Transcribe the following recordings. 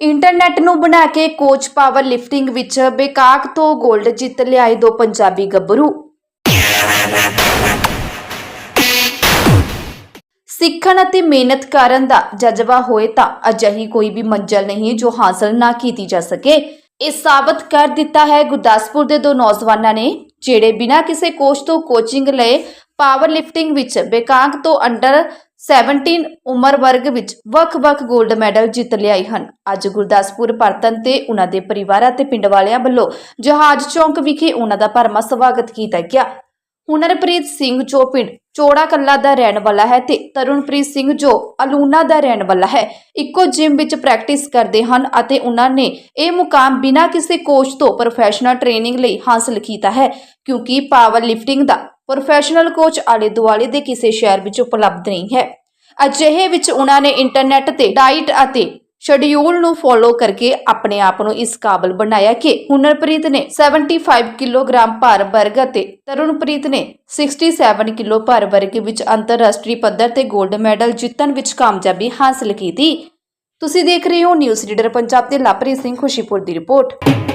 Internet ਨੂੰ ਬਣਾ ਕੇ coach power lifting ਵਿੱਚ ਬੇਕਾਕ ਤੋਂ 골ਡ ਜਿੱਤ ਲਿਆਏ ਦੋ ਪੰਜਾਬੀ ਗੱਭਰੂ। ਸਿੱਖਣ ਅਤੇ ਮਿਹਨਤ ਕਰਨ ਦਾ ਜਜ਼ਬਾ ਹੋਏ ਤਾਂ ਅਜਿਹੀ ਕੋਈ ਵੀ ਮੰਜ਼ਲ ਨਹੀਂ ਜੋ ਹਾਸਲ ਨਾ ਕੀਤੀ ਜਾ ਸਕੇ। ਇਹ ਸਾਬਤ ਕਰ ਦਿੱਤਾ ਹੈ ਗੁਰਦਾਸਪੁਰ ਦੇ ਦੋ ਨੌਜਵਾਨਾਂ ਨੇ, ਜਿਹੜੇ ਬਿਨਾਂ ਕਿਸੇ ਕੋਚ ਤੋਂ ਕੋਚਿੰਗ ਲਏ ਪਾਵਰ ਲਿਫਟਿੰਗ ਵਿੱਚ ਬੇਕਾਂਗ ਤੋਂ ਅੰਡਰ 17 ਉਮਰ ਵਰਗ ਵਿੱਚ ਵੱਖ-ਵੱਖ 골ਡ ਮੈਡਲ ਜਿੱਤ ਲਿਆਏ ਹਨ। ਅੱਜ ਗੁਰਦਾਸਪੁਰ ਪਰਤਨ ਤੇ ਉਹਨਾਂ ਦੇ ਪਰਿਵਾਰਾਂ ਅਤੇ ਪਿੰਡ ਵਾਲਿਆਂ ਵੱਲੋਂ ਜਹਾਜ਼ ਚੌਂਕ ਵਿਖੇ ਉਹਨਾਂ ਦਾ ਭਰਮਾ ਸਵਾਗਤ ਕੀਤਾ ਗਿਆ। ਹੁਨਰਪ੍ਰੀਤ ਸਿੰਘ ਜੋ ਪਿੰਡ ਚੋੜਾ ਕੱਲਾ ਦਾ ਰਹਿਣ ਵਾਲਾ ਹੈ ਤੇ ਤਰੁਣਪ੍ਰੀਤ ਸਿੰਘ ਜੋ ਅਲੂਨਾ ਦਾ ਰਹਿਣ ਵਾਲਾ ਹੈ, ਇੱਕੋ ਜਿਮ ਵਿੱਚ ਪ੍ਰੈਕਟਿਸ ਕਰਦੇ ਹਨ ਅਤੇ ਉਹਨਾਂ ਨੇ ਇਹ ਮੁਕਾਮ ਬਿਨਾਂ ਕਿਸੇ ਕੋਚ ਤੋਂ ਪ੍ਰੋਫੈਸ਼ਨਲ ਟ੍ਰੇਨਿੰਗ ਲਈ ਹਾਸਲ ਕੀਤਾ ਹੈ ਕਿਉਂਕਿ ਪਾਵਰ ਲਿਫਟਿੰਗ ਦਾ ਪ੍ਰੋਫੈਸ਼ਨਲ ਕੋਚ ਆਲੇ ਦੁਆਲੇ ਦੇ ਕਿਸੇ ਸ਼ਹਿਰ ਵਿੱਚ ਉਪਲਬਧ ਨਹੀਂ ਹੈ। ਅਜਿਹੇ ਵਿੱਚ ਉਹਨਾਂ ਨੇ ਇੰਟਰਨੈਟ ਤੇ ਡਾਈਟ ਅਤੇ ਸ਼ਡਿਊਲ ਨੂੰ ਫੋਲੋ ਕਰਕੇ ਆਪਣੇ ਆਪ ਨੂੰ ਇਸ ਕਾਬਲ ਬਣਾਇਆ ਕਿ ਹੁਨਰਪ੍ਰੀਤ ਨੇ 75 ਕਿਲੋਗ੍ਰਾਮ ਭਾਰ ਵਰਗ ਅਤੇ ਤਰੁਣਪ੍ਰੀਤ ਨੇ 67 ਕਿਲੋ ਭਾਰ ਵਰਗ ਵਿੱਚ ਅੰਤਰਰਾਸ਼ਟਰੀ ਪੱਧਰ ਤੇ 골ਡ ਮੈਡਲ ਜਿੱਤਣ ਵਿੱਚ ਕਾਮਯਾਬੀ ਹਾਸਲ ਕੀਤੀ। ਤੁਸੀਂ ਦੇਖ ਰਹੇ ਹੋ ਨਿਊਜ਼ ਰੀਡਰ ਪੰਜਾਬ ਤੇ ਲਾਪਰੀ ਸਿੰਘ ਖੁਸ਼ੀਪੁਰ ਦੀ ਰਿਪੋਰਟ।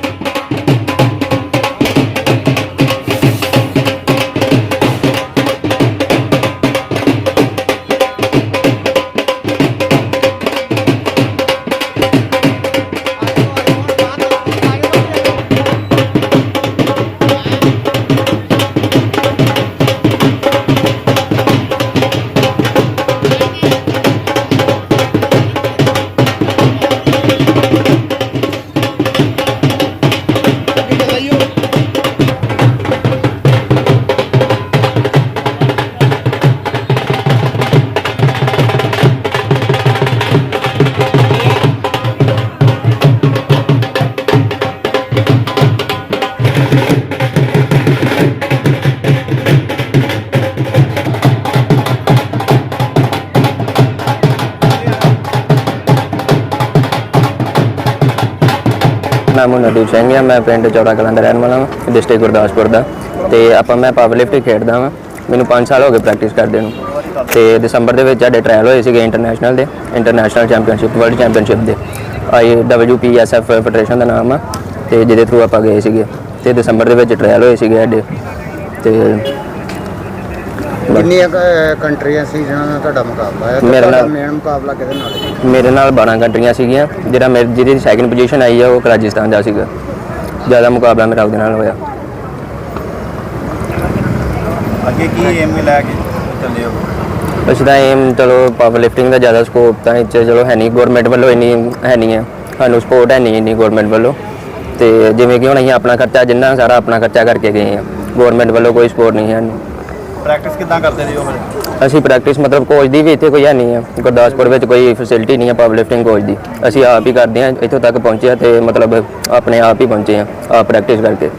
ਨਾਮ ਨਦੀਪ ਸਿੰਘ ਆ, ਮੈਂ ਪਿੰਡ ਚੌੜਾ ਕਲਾਂ ਦਾ ਰਹਿਣ ਵਾਲਾ ਹਾਂ ਡਿਸਟ੍ਰਿਕਟ ਗੁਰਦਾਸਪੁਰ ਦਾ। ਤੇ ਆਪਾਂ ਮੈਂ ਪਾਵਰ ਲਿਫਟ ਖੇਡਦਾ ਹਾਂ ਮੈਨੂੰ 5 ਸਾਲ ਹੋ ਗਏ ਪ੍ਰੈਕਟਿਸ ਕਰਦੇ ਨੂੰ। ਤੇ ਦਸੰਬਰ ਦੇ ਵਿੱਚ ਸਾਡੇ ਟ੍ਰਾਇਲ ਹੋਏ ਸੀਗੇ ਇੰਟਰਨੈਸ਼ਨਲ ਦੇ ਇੰਟਰਨੈਸ਼ਨਲ ਚੈਂਪੀਅਨਸ਼ਿਪ ਵਰਲਡ ਚੈਂਪੀਅਨਸ਼ਿਪ ਦੇ। ਆਈ WPSF ਫੈਡਰੇਸ਼ਨ ਦਾ ਨਾਮ ਆ, ਤੇ ਜਿਹਦੇ ਥਰੂ ਆਪਾਂ ਗਏ ਸੀਗੇ। ਤੇ ਦਸੰਬਰ ਦੇ ਵਿੱਚ ਟ੍ਰਾਇਲ ਹੋਏ ਸੀਗੇ ਸਾਡੇ। ਤੇ ਕਿੰਨੀਆਂ ਕੰਟਰੀਆਂ ਸੀ ਜਿਨ੍ਹਾਂ ਨਾਲ ਤੁਹਾਡਾ ਮੁਕਾਬਲਾ ਹੈ ਮੇਰੇ ਨਾਲ- ਮੇਨ ਮੁਕਾਬਲਾ ਕਿਹਦੇ ਨਾਲ ਸੀ? ਮੇਰੇ ਨਾਲ 12 ਕੰਟਰੀਆਂ ਸੀਗੀਆਂ ਜਿਹੜਾ ਮੇਰੇ ਜਿਹਦੀ ਸੈਕਿੰਡ ਪੋਜੀਸ਼ਨ ਆਈ ਆ ਉਹ ਰਾਜਸਥਾਨ ਦਾ ਸੀਗਾ। ਜ਼ਿਆਦਾ ਮੁਕਾਬਲਾ ਮੇਰਾ ਉਹਦੇ ਨਾਲ ਹੋਇਆ। ਅੱਗੇ ਕੀ ਏਮ ਲੈ ਕੇ ਚੱਲੇ ਹੋ? ਅਸੀਂ ਤਾਂ ਏਮ ਚਲੋ ਪਾਵਰ ਲਿਫਟਿੰਗ ਦਾ ਜ਼ਿਆਦਾ ਸਕੋਪ ਤਾਂ 'ਚ ਚਲੋ ਹੈ ਨਹੀਂ ਗਵਰਨਮੈਂਟ ਵੱਲੋਂ ਇੰਨੀ ਹੈ ਨਹੀਂ ਹੈ ਸਾਨੂੰ ਸਪੋਰਟ ਹੈ ਨਹੀਂ ਇੰਨੀ ਗਵਰਨਮੈਂਟ ਵੱਲੋਂ। ਤੇ ਜਿਵੇਂ ਕਿ ਹੁਣ ਅਸੀਂ ਆਪਣਾ ਖਰਚਾ ਜਿੰਨਾ ਸਾਰਾ ਆਪਣਾ ਖਰਚਾ ਕਰਕੇ ਗਏ ਆ। ਗਵਰਨਮੈਂਟ ਵੱਲੋਂ ਕੋਈ ਸਪੋਰਟ ਨਹੀਂ ਹੈ। ਪ੍ਰੈਕਟਿਸ ਕਿੱਦਾਂ ਕਰਦੇ ਰਹੇ ਹੋ ਫਿਰ? ਅਸੀਂ ਪ੍ਰੈਕਟਿਸ ਮਤਲਬ ਕੋਚ ਦੀ ਵੀ ਇੱਥੇ ਕੋਈ ਹੈ ਨਹੀਂ ਹੈ ਗੁਰਦਾਸਪੁਰ ਵਿੱਚ ਕੋਈ ਫੈਸਿਲਿਟੀ ਨਹੀਂ ਹੈ ਪਾਵਰ ਲਿਫਟਿੰਗ ਕੋਚ ਦੀ। ਅਸੀਂ ਆਪ ਹੀ ਕਰਦੇ ਹਾਂ ਇੱਥੋਂ ਤੱਕ ਪਹੁੰਚੇ ਹਾਂ ਤੇ ਮਤਲਬ ਆਪਣੇ ਆਪ ਹੀ ਪਹੁੰਚੇ ਹਾਂ ਆਪ ਪ੍ਰੈਕਟਿਸ ਕਰਕੇ।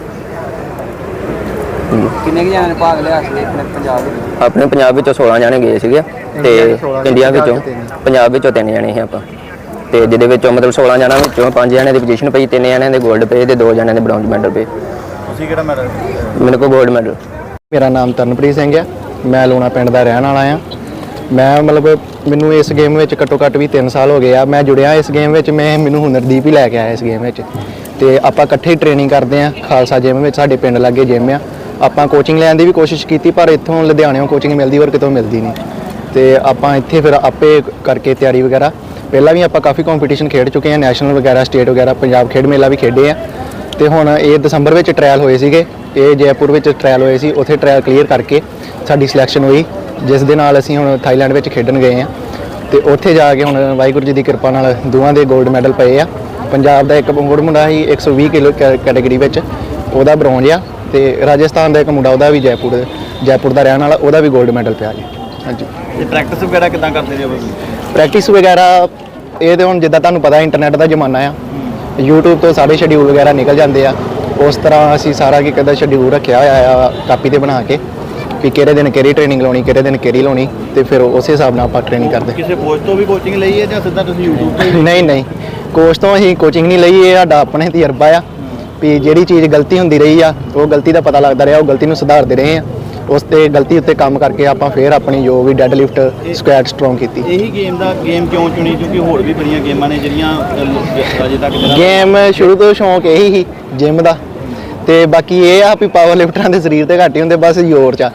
ਕਿੰਨੇ ਕੁ ਜਣਿਆਂ ਨੇ ਭਾਗ ਲਿਆ ਸੀ ਆਪਣੇ ਪੰਜਾਬ ਵਿੱਚ? ਆਪਣੇ ਪੰਜਾਬ ਵਿੱਚੋਂ 16 ਜਾਣੇ ਗਏ ਸੀਗੇ ਤੇ ਇੰਡੀਆ ਦੇ 16 ਇੰਡੀਆ ਵਿੱਚੋਂ। ਪੰਜਾਬ ਵਿੱਚੋਂ ਤਿੰਨ ਜਾਣੇ ਸੀ ਆਪਾਂ। ਤੇ ਜਿਹਦੇ ਵਿੱਚੋਂ ਮਤਲਬ 16 ਜਣਾਂ ਵਿੱਚੋਂ ਪੰਜ ਜਣਿਆਂ ਦੀ ਪੋਜੀਸ਼ਨ ਪਈ ਤਿੰਨ ਜਣਿਆਂ ਦੇ 골ਡ ਪਏ ਤੇ ਦੋ ਜਣਿਆਂ ਦੇ ਬ੍ਰੌਂਜ਼ ਮੈਡਲ ਪਏ। ਤੁਸੀਂ ਕਿਹੜਾ ਮੈਡਲ ਮੇਰੇ ਕੋਲ 골ਡ ਮੈਡਲ ਮੇਰਾ ਨਾਮ ਤਰਨਪ੍ਰੀਤ ਸਿੰਘ ਹੈ। ਮੈਂ ਲੂਣਾ ਪਿੰਡ ਦਾ ਰਹਿਣ ਵਾਲਾ ਆ ਮੈਂ ਮਤਲਬ ਮੈਨੂੰ ਇਸ ਗੇਮ ਵਿੱਚ ਘੱਟੋ ਘੱਟ ਵੀ 3 ਸਾਲ ਹੋ ਗਏ ਆ। ਮੈਂ ਜੁੜਿਆ ਇਸ ਗੇਮ ਵਿੱਚ, ਮੈਂ ਮੈਨੂੰ ਹੁਨਰਦੀਪ ਹੀ ਲੈ ਕੇ ਆਇਆ ਇਸ ਗੇਮ ਵਿੱਚ। ਤੇ ਆਪਾਂ ਇਕੱਠੇ ਹੀ ਟ੍ਰੇਨਿੰਗ ਕਰਦੇ ਆ ਖਾਲਸਾ ਜਿਮ ਵਿੱਚ ਸਾਡੇ ਪਿੰਡ ਲਾਗੇ ਜਿਮ ਆ। ਆਪਾਂ ਕੋਚਿੰਗ ਲੈਣ ਦੀ ਵੀ ਕੋਸ਼ਿਸ਼ ਕੀਤੀ, ਪਰ ਇੱਥੋਂ ਲੁਧਿਆਣਿਓਂ ਕੋਚਿੰਗ ਮਿਲਦੀ ਹੋਰ ਕਿਤੋਂ ਮਿਲਦੀ ਨਹੀਂ। ਤੇ ਆਪਾਂ ਇੱਥੇ ਫਿਰ ਆਪੇ ਕਰਕੇ ਤਿਆਰੀ ਵਗੈਰਾ। ਪਹਿਲਾਂ ਵੀ ਆਪਾਂ ਕਾਫੀ ਕੰਪੀਟੀਸ਼ਨ ਖੇਡ ਚੁੱਕੇ ਆ ਨੈਸ਼ਨਲ ਵਗੈਰਾ ਸਟੇਟ ਵਗੈਰਾ, ਪੰਜਾਬ ਖੇਡ ਮੇਲਾ ਵੀ ਖੇਡੇ ਆ। ਤੇ ਹੁਣ ਇਹ ਦਸੰਬਰ ਵਿੱਚ ਟ੍ਰਾਇਲ ਹੋਏ ਸੀਗੇ। ਇਹ ਜੈਪੁਰ ਵਿੱਚ ਟ੍ਰਾਇਲ ਹੋਏ ਸੀ ਉੱਥੇ ਟ੍ਰਾਇਲ ਕਲੀਅਰ ਕਰਕੇ ਸਾਡੀ ਸਿਲੈਕਸ਼ਨ ਹੋਈ ਜਿਸ ਦੇ ਨਾਲ ਅਸੀਂ ਹੁਣ ਥਾਈਲੈਂਡ ਵਿੱਚ ਖੇਡਣ ਗਏ ਆ ਤੇ ਉੱਥੇ ਜਾ ਕੇ ਹੁਣ ਵਾਹਿਗੁਰੂ ਜੀ ਦੀ ਕਿਰਪਾ ਨਾਲ ਦੋਵਾਂ ਦੇ 골ਡ ਮੈਡਲ ਪਏ ਆ। ਪੰਜਾਬ ਦਾ ਇੱਕ ਮੁੰਡਾ ਮੁੰਡਾ ਸੀ 120 ਕਿਲੋ ਕੈਟਾਗਰੀ ਵਿੱਚ ਉਹਦਾ ਬ੍ਰੌਂਜ ਆ ਤੇ ਰਾਜਸਥਾਨ ਦਾ ਇੱਕ ਮੁੰਡਾ ਉਹਦਾ ਵੀ ਜੈਪੁਰ ਜੈਪੁਰ ਦਾ ਰਹਿਣ ਵਾਲਾ ਉਹਦਾ ਵੀ 골ਡ ਮੈਡਲ ਪਿਆ ਜੀ। ਹਾਂਜੀ। ਇਹ ਪ੍ਰੈਕਟਿਸ ਵਗੈਰਾ ਕਿੱਦਾਂ ਕਰਦੇ ਰਹੇ ਹੋ ਪ੍ਰੈਕਟਿਸ ਵਗੈਰਾ ਇਹ ਤੇ ਹੁਣ ਜਿੱਦਾਂ ਤੁਹਾਨੂੰ ਪਤਾ ਇੰਟਰਨੈਟ ਦਾ ਜ਼ਮਾਨਾ ਆ। YouTube ਤੋਂ ਸਾਰੇ ਸ਼ਡਿਊਲ ਵਗੈਰਾ ਨਿਕਲ ਜਾਂਦੇ ਆ। ਉਸ ਤਰ੍ਹਾਂ ਅਸੀਂ ਸਾਰਾ ਕੀ ਕਦਾ ਸ਼ਡਿਊਲ ਰੱਖਿਆ ਹੋਇਆ ਆ ਕਾਪੀ ਤੇ ਬਣਾ ਕੇ ਵੀ ਕਿਹੜੇ ਦਿਨ ਕਿਹੜੀ ਟ੍ਰੇਨਿੰਗ ਲਾਉਣੀ ਕਿਹੜੇ ਦਿਨ ਕਿਹੜੀ ਲਾਉਣੀ ਤੇ ਫਿਰ ਉਸੇ ਹਿਸਾਬ ਨਾਲ ਆਪਾਂ ਟ੍ਰੇਨਿੰਗ ਕਰਦੇ। ਕਿਸੇ ਕੋਚ ਤੋਂ ਵੀ ਕੋਚਿੰਗ ਲਈ ਹੈ ਜਾਂ ਸਿੱਧਾ ਤੁਸੀਂ YouTube ਤੋਂ ਨਹੀਂ ਨਹੀਂ। ਕੋਚ ਤੋਂ ਅਸੀਂ ਕੋਚਿੰਗ ਨਹੀਂ ਲਈ ਇਹ ਸਾਡਾ ਆਪਣੇ ਤਜਰਬਾ ਆ ਵੀ ਜਿਹੜੀ ਚੀਜ਼ ਗਲਤੀ ਹੁੰਦੀ ਰਹੀ ਆ ਉਹ ਗਲਤੀ ਦਾ ਪਤਾ ਲੱਗਦਾ ਰਿਹਾ ਉਹ ਗਲਤੀ ਨੂੰ ਸੁਧਾਰਦੇ ਰਹੇ ਆ। ਉਸ ਤੇ ਗਲਤੀ ਉੱਤੇ ਕੰਮ ਕਰਕੇ ਆਪਾਂ ਫੇਰ ਆਪਣੀ ਜੋ ਵੀ ਡੈੱਡ ਲਿਫਟ ਸਕੁਐਟ ਸਟਰੋਂਗ ਕੀਤੀ। ਇਹੀ ਗੇਮ ਦਾ ਗੇਮ ਕਿਉਂ ਚੁਣੀ? ਕਿਉਂਕਿ ਹੋਰ ਵੀ ਬੜੀਆਂ ਗੇਮਾਂ ਨੇ ਜਿਹੜੀਆਂ ਅਜੇ ਤੱਕ ਗੇਮ ਸ਼ੁਰੂ ਤੋਂ ਸ਼ੌਂਕ ਇਹੀ ਸੀ ਜਿਮ ਦਾ। ਤੇ ਬਾਕੀ ਇਹ ਆ ਵੀ ਪਾਵਰ ਲਿਫਟਰਾਂ ਦੇ ਸਰੀਰ ਤੇ ਘੱਟ ਹੀ ਹੁੰਦੇ, ਬਸ ਜ਼ੋਰ ਚ ਆ।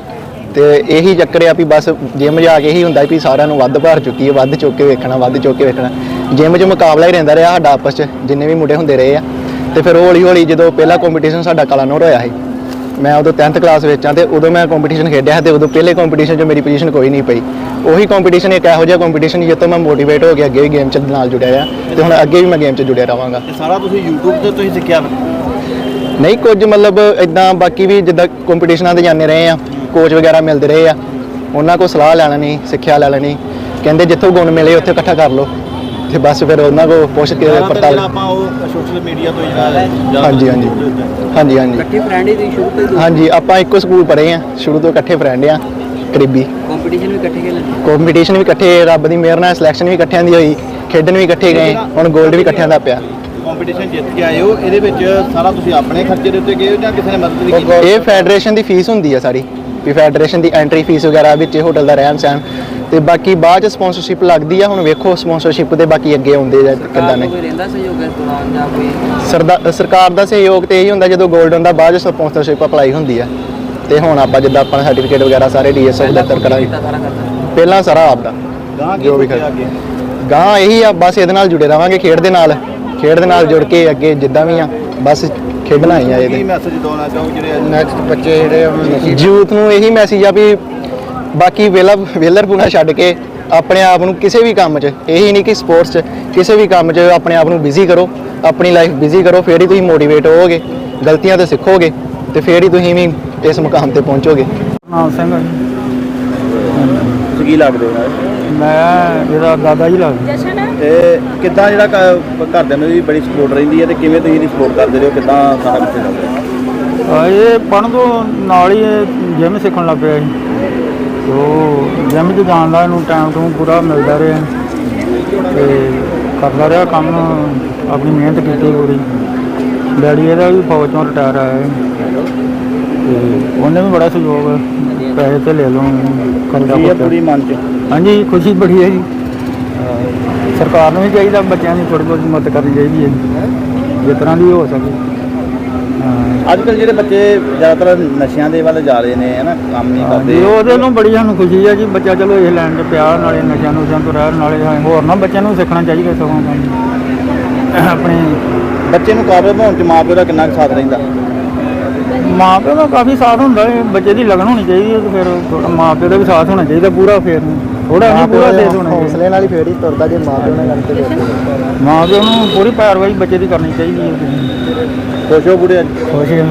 ਤੇ ਇਹੀ ਚੱਕਰ ਆ ਵੀ ਬਸ ਜਿਮ ਜਾ ਕੇ ਇਹੀ ਹੁੰਦਾ ਵੀ ਸਾਰਿਆਂ ਨੂੰ ਵੱਧ ਭਾਰ ਚੁੱਕੀ ਹੈ, ਵੱਧ ਚੁੱਕ ਕੇ ਵੇਖਣਾ, ਵੱਧ ਚੁੱਕ ਕੇ ਵੇਖਣਾ ਜਿਮ 'ਚ ਮੁਕਾਬਲਾ ਹੀ ਰਹਿੰਦਾ ਰਿਹਾ ਸਾਡਾ ਆਪਸ 'ਚ, ਜਿੰਨੇ ਵੀ ਮੁੰਡੇ ਹੁੰਦੇ ਰਹੇ ਆ ਤੇ ਫਿਰ ਹੌਲੀ ਹੌਲੀ ਜਦੋਂ ਪਹਿਲਾ ਕੰਪੀਟੀਸ਼ਨ ਸਾਡਾ ਕਲਾਨੌਰ ਹੋਇਆ ਸੀ, ਮੈਂ ਉਦੋਂ 10th ਕਲਾਸ ਵਿੱਚ ਆ ਤੇ ਉਦੋਂ ਮੈਂ ਕੰਪੀਟੀਸ਼ਨ ਖੇਡਿਆ ਤੇ ਉਦੋਂ ਪਹਿਲੇ ਕੰਪੀਟੀਸ਼ਨ 'ਚ ਮੇਰੀ ਪੋਜੀਸ਼ਨ ਕੋਈ ਨਹੀਂ ਪਈ ਉਹੀ ਕੰਪੀਟੀਸ਼ਨ ਇੱਕ ਇਹੋ ਜਿਹਾ ਕੰਪੀਟੀਸ਼ਨ ਜਿੱਤੋਂ ਮੈਂ ਮੋਟੀਵੇਟ ਹੋ ਕੇ ਅੱਗੇ ਵੀ ਗੇਮ 'ਚ ਨਾਲ ਜੁੜਿਆ ਆ ਤੇ ਹੁਣ ਅੱਗੇ ਵੀ ਮੈਂ ਗੇਮ 'ਚ ਜੁੜਿਆ ਰਵਾਂਗਾ ਇਹ ਸਾਰਾ ਤੁਸੀਂ YouTube ਤੇ ਤੁਸੀਂ ਸਿੱਖਿਆ ਫਿਰ? ਨਹੀਂ ਕੁਝ ਮਤਲਬ ਇਦਾਂ ਬਾਕੀ ਵੀ ਜਿੱਦਾਂ ਕੰਪੀਟੀਸ਼ਨਾਂ ਤੇ ਜਾਂਦੇ ਰਹੇ ਆ ਕੋਚ ਵਗੈਰਾ ਮਿਲਦੇ ਰਹੇ ਆ ਉਹਨਾਂ ਕੋਲ ਸਲਾਹ ਲੈ ਲੈਣੀ ਸਿੱਖਿਆ ਲੈ ਲੈਣੀ ਕਹਿੰਦੇ ਜਿੱਥੋਂ ਗੁਣ ਮਿਲੇ ਉੱਥੇ ਇਕੱਠਾ ਕਰ ਲਓ ਤੇ ਬਸ ਫਿਰ ਉਹਨਾਂ ਕੋਲ ਪੁੱਛ ਕੇ ਪੜਤਾਲ ਆਪਾਂ ਉਹ ਸੋਸ਼ਲ ਮੀਡੀਆ ਤੋਂ ਜਿਹੜਾ ਜ਼ਿਆਦਾ ਹਾਂਜੀ, ਹਾਂਜੀ। ਹਾਂਜੀ ਹਾਂਜੀ। ਇਕੱਠੇ ਫਰੈਂਡ ਹੀ ਸ਼ੁਰੂ ਤੋਂ ਹੀ ਹਾਂਜੀ ਆਪਾਂ ਇੱਕੋ ਸਕੂਲ ਪੜ੍ਹੇ ਆ ਸ਼ੁਰੂ ਤੋਂ ਇਕੱਠੇ ਫਰੈਂਡ ਆ ਕਰੀਬੀ। ਕੰਪੀਟੀਸ਼ਨ ਵੀ ਇਕੱਠੇ ਖੇਲਣ ਕੰਪੀਟੀਸ਼ਨ ਵੀ ਇਕੱਠੇ ਰੱਬ ਦੀ ਮਿਹਰ ਨਾਲ ਸਿਲੈਕਸ਼ਨ ਵੀ ਇਕੱਠਿਆਂ ਦੀ ਹੋਈ ਖੇਡਣ ਵੀ ਇਕੱਠੇ ਗਏ ਹੁਣ 골ਡ ਵੀ ਇਕੱਠਿਆਂ ਦਾ ਪਿਆ। ਕੰਪੀਟੀਸ਼ਨ ਜਿੱਤ ਕੇ ਆਏ ਹੋ ਇਹਦੇ ਵਿੱਚ ਸਾਰਾ ਤੁਸੀਂ ਆਪਣੇ ਖਰਚੇ ਦੇ ਉੱਤੇ ਗਏ ਹੋ ਜਾਂ ਕਿਸੇ ਨੇ ਮਦਦ ਵੀ ਕੀਤੀ? ਇਹ ਫੈਡਰੇਸ਼ਨ ਦੀ ਫੀਸ ਹੁੰਦੀ ਆ ਸਾਰੀ। ਵੀ ਫੈਡਰੇਸ਼ਨ ਦੀ ਐਂਟਰੀ ਫੀਸ ਵਗੈਰਾ ਵਿੱਚ ਹੋਟਲ ਦਾ ਰਹਿਣ ਸਹਿਣ। ਤੇ ਬਾਕੀ ਬਾਅਦ ਚ ਸਪਾਂਸਰਸ਼ਿਪ ਲੱਗਦੀ ਆ ਹੁਣ ਵੇਖੋ ਸਪਾਂਸਰਸ਼ਿਪ ਦੇ ਬਾਕੀ ਅੱਗੇ ਆਉਂਦੇ ਜਾਂ ਕਿੱਦਾਂ ਨੇ। ਕੋਈ ਰਹਿੰਦਾ ਸਹਿਯੋਗ ਇਸ ਦੌਰਾਨ ਜਾਂ ਕੋਈ? ਸਰਦਾ- ਸਰਕਾਰ ਦਾ ਸਹਿਯੋਗ ਤੇ ਇਹੀ ਹੁੰਦਾ ਜਦੋਂ 골ਡ ਹੁੰਦਾ ਬਾਅਦ ਚ ਸਪਾਂਸਰਸ਼ਿਪ ਅਪਲਾਈ ਹੁੰਦੀ ਆ। ਤੇ ਹੁਣ ਆਪਾਂ ਜਿੱਦਾਂ ਆਪਾਂ ਸਰਟੀਫਿਕੇਟ ਵਗੈਰਾ ਸਾਰੇ ਡੀਐਸਐਫ ਦਫ਼ਤਰ ਕਰਾਂਗੇ। ਪਹਿਲਾਂ ਸਾਰਾ ਆਪਦਾ। ਗਾਂ ਕੀ ਜੋ ਵੀ ਅੱਗੇ? ਗਾਂ ਇਹੀ ਆ ਬਸ ਇਹਦੇ ਨਾਲ ਜੁੜੇ ਰਵਾਂਗੇ ਖੇਡ ਦੇ ਨਾਲ। ਖੇਡ ਦੇ ਨਾਲ ਜੁੜ ਕੇ ਅੱਗੇ ਜਿੱਦਾਂ ਵੀ ਆ ਬਸ ਖੇਡਣਾ ਹੀ ਆ ਕੀ ਇਹਦੇ ਮੈਸੇਜ ਦੇਣਾ ਚਾਹੋ ਜਿਹੜੇ ਨੈਕਸਟ ਬੱਚੇ ਜਿਹੜੇ ਆ ਉਹਨਾਂ ਨੂੰ ਯੂਥ ਨੂੰ ਇਹੀ ਮੈਸੇਜ ਆ ਵੀ ਬਾਕੀ ਵੇਲਾ ਵੇਲਰਪੁਣਾ ਛੱਡ ਕੇ ਆਪਣੇ ਆਪ ਨੂੰ ਕਿਸੇ ਵੀ ਕੰਮ 'ਚ ਇਹੀ ਨਹੀਂ ਕਿ ਸਪੋਰਟਸ 'ਚ ਕਿਸੇ ਵੀ ਕੰਮ 'ਚ ਆਪਣੇ ਆਪ ਨੂੰ ਬਿਜ਼ੀ ਕਰੋ ਆਪਣੀ ਲਾਈਫ ਬਿਜ਼ੀ ਕਰੋ ਫੇਰ ਹੀ ਤੁਸੀਂ ਮੋਟੀਵੇਟ ਹੋਵੋਗੇ ਗਲਤੀਆਂ ਤੋਂ ਸਿੱਖੋਗੇ ਤੇ ਫੇਰ ਹੀ ਤੁਸੀਂ ਵੀ ਇਸ ਮੁਕਾਮ ਤੇ ਪਹੁੰਚੋਗੇ ਨਾਮ ਸਿੰਘ। ਤੁਸੀਂ ਕੀ ਲੱਗਦੇ ਹੋ? ਮੈਂ ਇਹਦਾ ਦਾਦਾ ਜੀ ਲੱਗਦਾ ਤੇ ਕਿੱਦਾਂ ਜਿਹੜਾ ਕ- ਘਰਦਿਆਂ ਨੂੰ ਵੀ ਬੜੀ ਸਪੋਰਟ ਰਹਿੰਦੀ ਹੈ ਤੇ ਕਿਵੇਂ ਤੁਸੀਂ ਇਹਦੀ ਸਪੋਰਟ ਕਰਦੇ ਰਹੋ ਕਿੱਦਾਂ ਸਾਰਾ ਕੁਝ ਚੱਲਦਾ ਆ ਇਹ ਪੜ੍ਹਨ ਤੋਂ ਨਾਲ ਹੀ ਜਿਮ ਸਿੱਖਣ ਲੱਗ ਪਿਆ ਸੀ ਉਹ ਜਿਮ 'ਚ ਜਾਣ ਦਾ ਇਹਨੂੰ ਟਾਈਮ ਤੋਂ ਪੂਰਾ ਮਿਲਦਾ ਰਿਹਾ। ਤੇ ਕਰਦਾ ਰਿਹਾ ਕੰਮ ਆਪਣੀ ਮਿਹਨਤ ਕੀਤੀ ਪੂਰੀ। ਡੈਡੀ ਇਹਦਾ ਵੀ ਫੌਜ ਤੋਂ ਰਿਟਾਇਰ ਆਇਆ ਹੈ। ਤੇ ਉਹਨੇ ਵੀ ਬੜਾ ਸਹਿਯੋਗ ਪੈਸੇ ਤੇ ਲੈ ਲਓ ਕਰਦਾ ਕੀ ਹੈ ਪੁੱਤ। ਪੂਰੀ ਮਨ ਚ? ਹਾਂਜੀ ਖੁਸ਼ੀ ਬੜੀ ਹੈ ਜੀ। ਸਰਕਾਰ ਨੂੰ ਵੀ ਚਾਹੀਦਾ ਬੱਚਿਆਂ ਦੀ ਥੋੜੀ ਬਹੁਤ ਮਦਦ ਕਰਨੀ ਚਾਹੀਦੀ ਹੈ। ਜਿਸ ਤਰ੍ਹਾਂ ਦੀ ਹੋ ਸਕੇ। ਅੱਜ ਕੱਲ ਜਿਹੜੇ ਬੱਚੇ ਜ਼ਿਆਦਾਤਰ ਨਸ਼ਿਆਂ ਦੇ ਵੱਲ ਜਾ ਰਹੇ ਨੇ ਹਨਾ ਕੰਮ ਨਹੀਂ ਜੀ ਕਰਦੇ। ਉਹਦੇ ਨੂੰ ਬੜੀ ਸਾਨੂੰ ਖੁਸ਼ੀ ਹੈ ਜੀ ਬੱਚਾ ਚਲੋ ਇਹ ਲੈਣ 'ਚ ਪਿਆ ਨਾਲੇ ਨਸ਼ਿਆਂ ਨੁਸ਼ਿਆਂ ਤੋਂ ਰਹਿਣ ਨਾਲੇ ਹੋਰ ਨਾ ਬੱਚਿਆਂ ਨੂੰ ਸਿੱਖਣਾ ਚਾਹੀਦਾ ਸਗੋਂ ਕੰਮ ਆਪਣੇ ਬੱਚੇ ਨੂੰ ਕਾਬਲ ਬਣਾਉਣ ਚ ਮਾਂ ਪਿਓ ਦਾ ਕਿੰਨਾ ਸਾਥ ਰਹਿੰਦਾ? ਮਾਂ ਪਿਓ ਦਾ ਕਾਫੀ ਸਾਥ ਹੁੰਦਾ ਹੈ ਬੱਚੇ ਦੀ ਲਗਨ ਹੋਣੀ ਚਾਹੀਦੀ ਹੈ ਤੇ ਫਿਰ ਥੋੜ੍ਹਾ ਮਾਂ ਪਿਓ ਦਾ ਵੀ ਸਾਥ ਹੋਣਾ ਚਾਹੀਦਾ ਪੂਰਾ ਫਿਰ। ਥੋੜਾ ਨਹੀਂ ਪੂਰਾ ਦੇ ਚਾਹੀਦਾ ਹੌਸਲੇ ਨਾਲ ਹੀ ਫੇਰ ਹੀ ਤੁਰਦਾ ਜੇ ਮਾਂ ਪਿਓ ਗੱਲ ਤੇ ਮਾਂ ਪਿਓ ਨੂੰ ਪੂਰੀ ਪੈਰਵਾਈ ਬੱਚੇ ਦੀ ਕਰਨੀ ਚਾਹੀਦੀ ਹੈ। ਖੁਸ਼ ਹੋ ਬੁੜੇ ਅੱਜ ਖੁਸ਼ ਹੈ